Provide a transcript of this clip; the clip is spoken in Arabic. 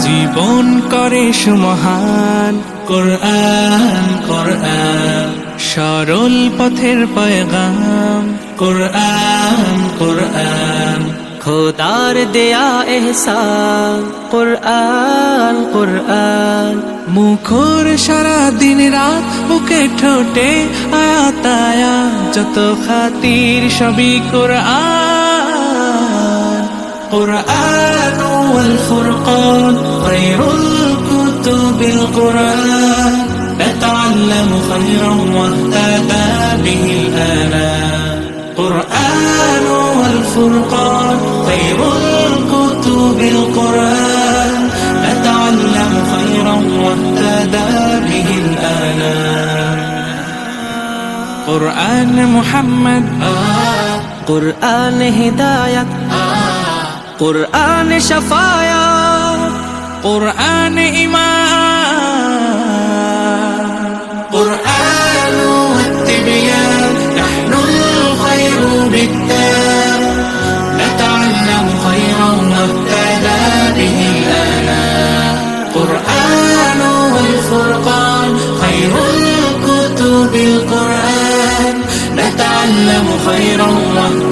জীবন করে সুমহান কোরআন কোরআন। সরল পথের পয়গাম। কোরআন কোরআন। খোদার দেয়া এহসান। কোরআন কোরআন। মুখর সারা দিন রাত বুকে ঠোঁটে আয়াতায়া যত খাতির সবই কোরআন قرآن والفرقان خير الكتب القرآن نتعلم خيرا واهتدى به الآنام قرآن والفرقان قرآن محمد. قرآن هداية قرآن شفايا. قرآن إيمان. قرآن والتبيان نحن الخير بالتام نتعلم خيرا واهتدى به الآنام قرآن والفرقان نتعلم خيرا واهتدى